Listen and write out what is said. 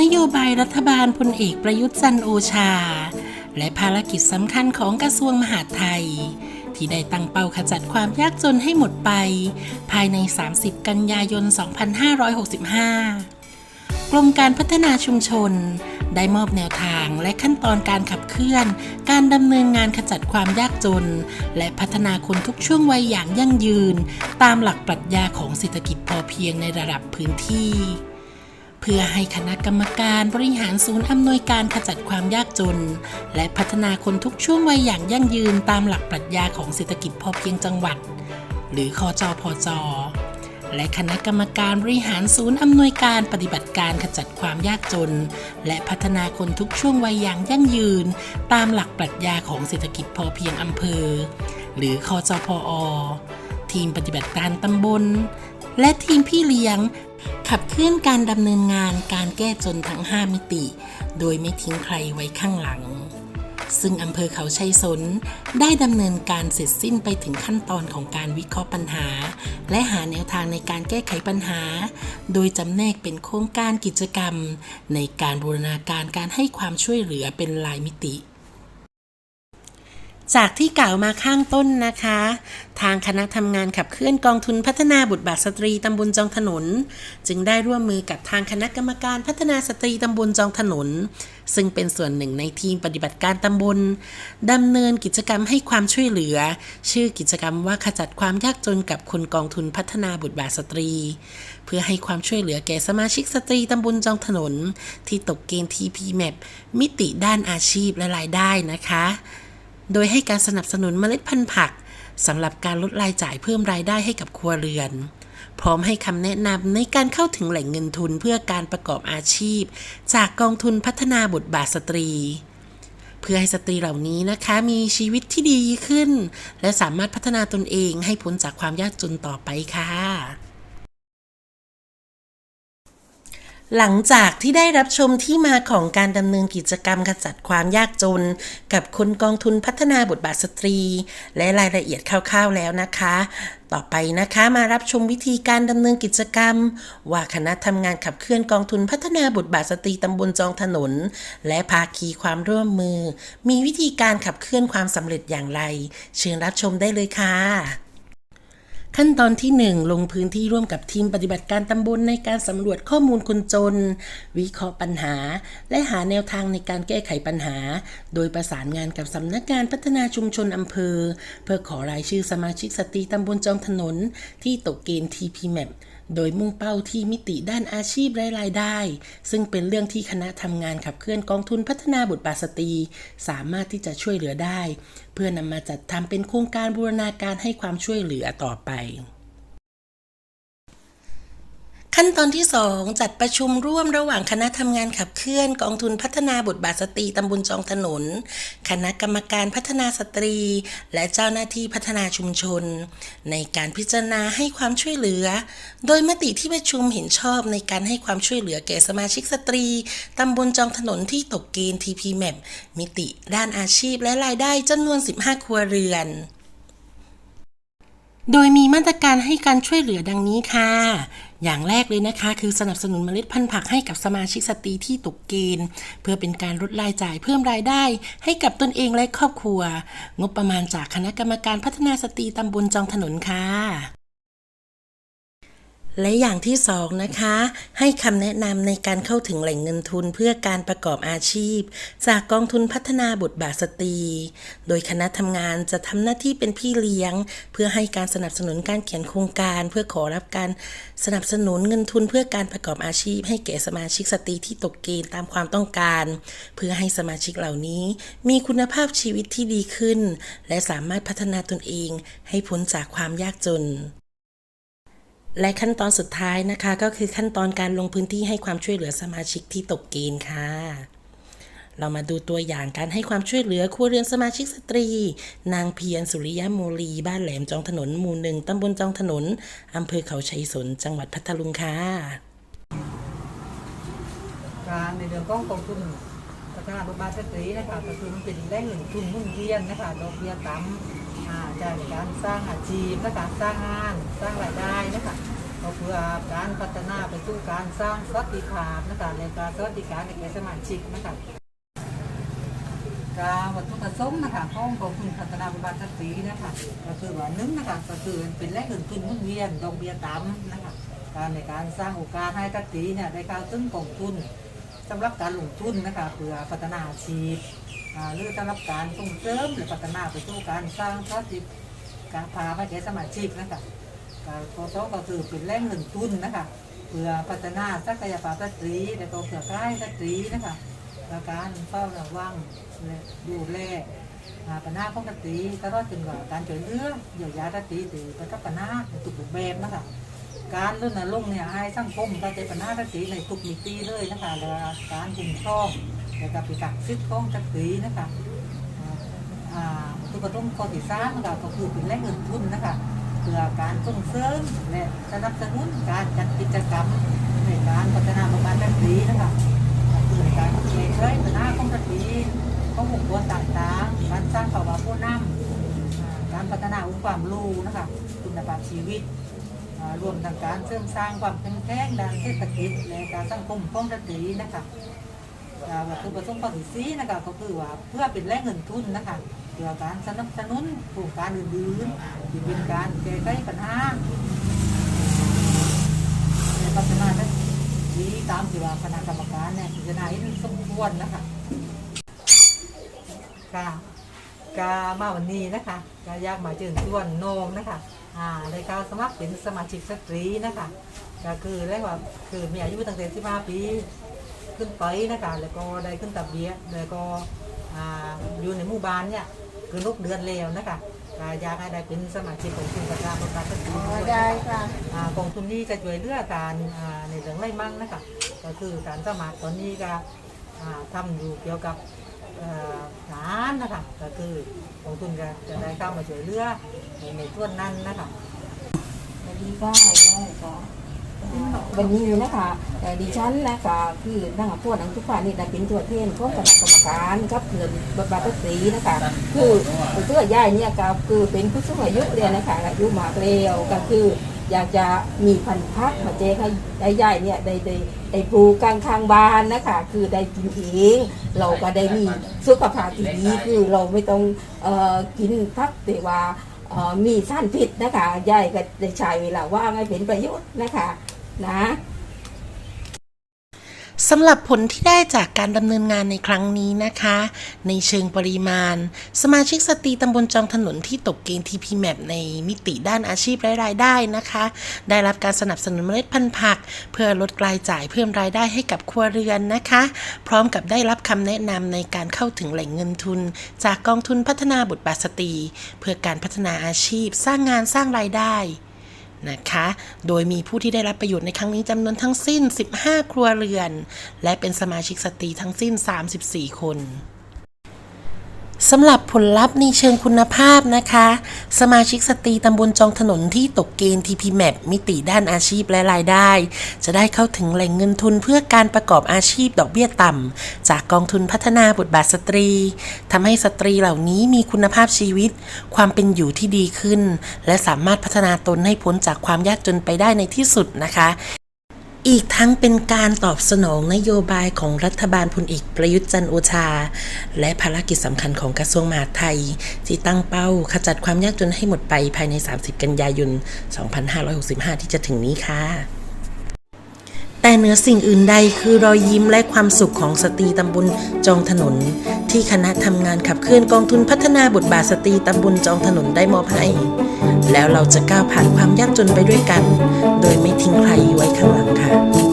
นโยบายรัฐบาลพลเอกประยุทธ์จันโอชา และภารกิจสำคัญของกระทรวงมหาดไทย ที่ได้ตั้งเป้าขจัดความยากจนให้หมดไป ภายใน 30 กันยายน 2565 กรมการพัฒนาชุมชน ได้มอบแนวทางและขั้นตอนการขับเคลื่อน การดำเนินงานขจัดความยากจน และพัฒนาคนทุกช่วงวัยอย่างยั่งยืน ตามหลักปรัชญาของเศรษฐกิจพอเพียงในระดับพื้นที่ เพื่อให้คณะกรรมการบริหารศูนย์อำนวยการขจัดความยากจน และพัฒนาคนทุกช่วงวัยอย่างยั่งยืนตามหลักปรัชญาของเศรษฐกิจพอเพียงจังหวัด หรือคอจอพอจอและคณะกรรมการบริหารศูนย์อำนวยการปฏิบัติการขจัดความยากจน และพัฒนาคนทุกช่วงวัยอย่างยั่งยืน ตามหลักปรัชญาของเศรษฐกิจพอเพียงอำเภอ หรือคอจพอทีมปฏิบัติการตำบล และทีมพี่เลี้ยง ขับเคลื่อนการดำเนินงานการแก้จนทั้ง 5 มิติ โดยไม่ทิ้งใครไว้ข้างหลัง ซึ่งอำเภอเขาชัยสนได้ดำเนินการเสร็จสิ้นไปถึงขั้นตอนของการวิเคราะห์ปัญหา และหาแนวทางในการแก้ไขปัญหา โดยจำแนกเป็นโครงการกิจกรรม ในการบูรณาการการให้ความช่วยเหลือเป็นรายมิติ จากที่กล่าวมาข้างต้นนะคะ ทางคณะทำงานขับเคลื่อนกองทุนพัฒนาบุตรบาทสตรีตำบลจองถนน จึงได้ร่วมมือกับทางคณะกรรมการพัฒนาสตรีตำบลจองถนน ซึ่งเป็นส่วนหนึ่งในทีมปฏิบัติการตำบลดำเนินกิจกรรมให้ความช่วยเหลือ ชื่อกิจกรรมว่าขจัดความยากจนกับคนกองทุนพัฒนาบุตรบาทสตรี เพื่อให้ความช่วยเหลือแก่สมาชิกสตรีตำบลจองถนน ที่ตกเกณฑ์ TP MAP มิติด้านอาชีพและรายได้นะคะ โดยให้การสนับสนุนเมล็ดพันธุ์ผักสำหรับการลดรายจ่ายเพิ่มรายได้ให้กับครัวเรือน พร้อมให้คำแนะนำในการเข้าถึงแหล่งเงินทุนเพื่อการประกอบอาชีพ จากกองทุนพัฒนาบทบาทสตรี เพื่อให้สตรีเหล่านี้นะคะมีชีวิตที่ดีขึ้น และสามารถพัฒนาตนเองให้พ้นจากความยากจนต่อไปค่ะ หลังจากที่ได้รับชมที่มาของการดำเนินกิจกรรมขจัดความยากจน กับคนกองทุนพัฒนาบทบาทสตรี และรายละเอียดคร่าวๆแล้วนะคะ ต่อไปนะคะมารับชมวิธีการดำเนินกิจกรรม ว่าคณะทำงานขับเคลื่อนกองทุนพัฒนาบทบาทสตรีตำบลจองถนน และภาคีความร่วมมือ มีวิธีการขับเคลื่อนความสำเร็จอย่างไร เชิญรับชมได้เลยค่ะ ขั้นตอนที่ 1 ลงพื้นที่ร่วมกับทีมปฏิบัติการตำบลในการสำรวจข้อมูลคนจน วิเคราะห์ปัญหา และหาแนวทางในการแก้ไขปัญหา โดยประสานงานกับสำนักงานพัฒนาชุมชนอำเภอ เพื่อขอรายชื่อสมาชิกสตรีตำบลจองถนน ที่ตกเกณฑ์ TP MAP โดยมุ่งเป้าที่มิติด้านอาชีพและรายได้ ซึ่งเป็นเรื่องที่คณะทำงานขับเคลื่อนกองทุนพัฒนาบุตรบาทสตรี สามารถที่จะช่วยเหลือได้ เพื่อนำมาจัดทำเป็นโครงการบูรณาการให้ความช่วยเหลือต่อไป ขั้นตอนที่ 2 จัดประชุมร่วมระหว่างคณะทำงานขับเคลื่อนกองทุนพัฒนาบทบาทสตรีตำบลจองถนน คณะกรรมการพัฒนาสตรี และเจ้าหน้าที่พัฒนาชุมชน ในการพิจารณาให้ความช่วยเหลือ โดยมติที่ประชุมเห็นชอบในการให้ความช่วยเหลือแก่สมาชิกสตรีตำบลจองถนนที่ตกเกณฑ์ TP MAP มิติ ด้านอาชีพและรายได้จำนวน 15 ครัวเรือน โดยมีมาตรการให้การช่วยเหลือดังนี้ค่ะ อย่างแรกเลยนะคะ คือสนับสนุนเมล็ดพันธุ์ผักให้กับสมาชิกสตรีที่ตกเกณฑ์ เพื่อเป็นการลดรายจ่ายเพิ่มรายได้ ให้กับตนเองและครอบครัว งบประมาณจากคณะกรรมการพัฒนาสตรีตำบลจองถนนค่ะ และอย่างที่สองนะคะ ให้คำแนะนำในการเข้าถึงแหล่งเงินทุนเพื่อการประกอบอาชีพ จากกองทุนพัฒนาบทบาทสตรี โดยคณะทำงานจะทำหน้าที่เป็นพี่เลี้ยง เพื่อให้การสนับสนุนการเขียนโครงการ เพื่อขอรับการสนับสนุนเงินทุนเพื่อการประกอบอาชีพ ให้แก่สมาชิกสตรีที่ตกเกณฑ์ตามความต้องการ เพื่อให้สมาชิกเหล่านี้ มีคุณภาพชีวิตที่ดีขึ้น และสามารถพัฒนาตนเองให้พ้นจากความยากจน และขั้นตอนสุดท้ายนะคะ ก็คือขั้นตอนการลงพื้นที่ให้ความช่วยเหลือสมาชิกที่ตกเกณฑ์ค่ะ เรามาดูตัวอย่างการให้ความช่วยเหลือครัวเรือนสมาชิกสตรี นางเพียรสุริยโมลี บ้านแหลมจองถนนหมู่หนึ่งตำบลจองถนนอำเภอเขาชัยสน จังหวัดพัทลุงค่ะการในเรื่องของกองทุนพัฒนาบทบาทสตรีนะคะก็คือมันเป็นแหล่งเงินทุนมุนเวียนนะคะดอกเบี้ยต่ำ อ่าจากการสร้างอาชีพนะคะสร้างงานสร้างรายได้นะคะก็เพื่อการพัฒนาไปสู่การสร้างสวัสดิภาพนะคะในการสวัสดิการในแก่สมาชิกนะคะการวัตถุประสงค์นะคะของกองทุนพัฒนาบำบัดสตรีนะคะก็คือว่าหนึ่งนะคะก็คือเป็นแหล่งเงินทุนหมุนเวียนดอกเบี้ยต่ำนะคะการในการสร้างโอกาสให้สตรีเนี่ยได้เข้าถึงกองทุนสำหรับการลงทุนนะคะเพื่อพัฒนาอาชีพ หรือสำหรับการส่งเสริมหรือพัฒนาไปสู่การสร้างสวัสดิการพาให้แก่สมาชิกนะคะการโคโซก็คือเป็นแหล่งเงินทุนนะคะเพื่อพัฒนาศักยภาพสตรีและก็เพื่อค่ายสตรีนะคะและการเฝ้าระวังดูแลอ่าปัญหาของสตรีตลอดจนกว่าการช่วยเหลือเยียวยาสตรีหรือประทับปัญหาในทุกรูปแบบนะคะการรณรงค์เนี่ยให้สังคมเข้าใจปัญหาสตรีในทุกมิติเลยนะคะและการคุ้มครอง และก็ปิกักสิทธิของสตรีนะคะอ่าตุกระต้องขอที่สามนะคะก็คือเป็นแหล่งเงินทุนนะคะเพื่อการส่งเสริมและสนับสนุนการจัดกิจกรรมในการพัฒนาบำบัดสตรีนะคะคือการช่วยเหลือปัญหาของสตรีของบุคคลต่างๆการสร้างภาวะผู้นำการพัฒนาองค์ความรู้นะคะคุณภาพชีวิตรวมทั้งการเสริมสร้างความแข็งแกร่งด้านเศรษฐกิจและการสังคมของสตรีนะคะ อ่าวัตถุประสงค์ข้อที่สี่นะคะก็คือว่าเพื่อเป็นแหล่งเงินทุนนะคะเพื่อการสนับสนุนโครงการอื่นๆที่เป็นการแก้ไขปัญหาในพัฒนาได้ดีตามที่ว่าคณะกรรมการเนี่ยพิจารณาเห็นสมควรนะคะค่ะกามาวันนี้นะคะก็ยากมาเชิญชวนโนมนะคะอ่าในการสมัครเป็นสมาชิกสตรีนะคะ ก็คือเรียกว่าคือมีอายุตั้งแต่15ปี ขึ้นไปนะคะแล้วก็ได้ขึ้นตับเบียแล้วก็อ่าอยู่ในหมู่บ้านเนี่ยคือลูกเดือนแล้วนะคะอยากให้ได้เป็นสมาชิกของกลุ่มประชาบริการสตรีด้วได้ค่ะอ่ากองทุนนี้จะช่วยเหลือการในเรื่องไรมั่งนะคะก็คือการสมัครตอนนี้ก็อ่าทำอยู่เกี่ยวกับฐานนะคะก็คือกองทุนจะได้เข้ามาช่วยเหลือในในส่วนนั้นนะคะสวัสดีค่ะแล้ วันนี้นะคะดิฉันนะคะคือนั่งพวกนังทุกฝ่ายนี่ได้เป็นตัวแทนของคณะกรรมการกับเงินบทบาทภาษีนะคะ คือตัวยายเนี่ยก็คือเป็นผู้สูงอายุเรียนนะคะอายุมากแล้วก็คืออยากจะมีพันธุ์พักมาแจกให้ได้ยายเนี่ยได้ได้ได้ปลูกกลางข้างบ้านนะคะคือได้กินเองเราก็ได้มีสุขภาพที่ดีคือเราไม่ต้องเอ่อกินพักแต่ว่า อ่อมีสั้นผิดนะคะยายก็ได้ใช้เวลาว่างให้เป็นประโยชน์นะคะ นะ สำหรับผลที่ได้จากการดำเนินงานในครั้งนี้นะคะ ในเชิงปริมาณ สมาชิกสตรีตำบลจองถนนที่ตกเกณฑ์ TP Map ในมิติด้านอาชีพและรายได้นะคะ ได้รับการสนับสนุนเมล็ดพันธุ์ผัก เพื่อลดรายจ่ายเพิ่มรายได้ให้กับครัวเรือนนะคะ พร้อมกับได้รับคำแนะนำในการเข้าถึงแหล่งเงินทุน จากกองทุนพัฒนาบทบาทสตรี เพื่อการพัฒนาอาชีพ สร้างงานสร้างรายได้ นะคะ โดยมีผู้ที่ได้รับประโยชน์ในครั้งนี้จำนวนทั้งสิ้น 15 ครัวเรือน และเป็นสมาชิกสตรีทั้งสิ้น 34 คน สำหรับผลลัพธ์ในเชิงคุณภาพนะคะ สมาชิกสตรีตำบลจองถนนที่ตกเกณฑ์ TP Map มิติด้านอาชีพและรายได้ จะได้เข้าถึงแหล่งเงินทุนเพื่อการประกอบอาชีพดอกเบี้ยต่ำ จากกองทุนพัฒนาบทบาทสตรีทำให้สตรีเหล่านี้มีคุณภาพชีวิต ความเป็นอยู่ที่ดีขึ้น และสามารถพัฒนาตนให้พ้นจากความยากจนไปได้ในที่สุดนะคะ อีกทั้งเป็นการตอบสนองนโยบายของรัฐบาลพลเอกประยุทธ์จันทร์โอชา และภารกิจสำคัญของกระทรวงมหาดไทย ที่ตั้งเป้าขจัดความยากจนให้หมดไปภายใน 30 กันยายน 2565 ที่จะถึงนี้ค่ะแต่เหนือสิ่งอื่นใดคือรอยยิ้มและความสุขของสตรีตำบลจองถนน ที่คณะทำงานขับเคลื่อนกองทุนพัฒนาบทบาทสตรีตำบลจองถนนได้มอบให้ แล้วเราจะก้าวผ่านความยากจนไปด้วยกัน โดยไม่ทิ้งใครไว้ข้างหลังค่ะ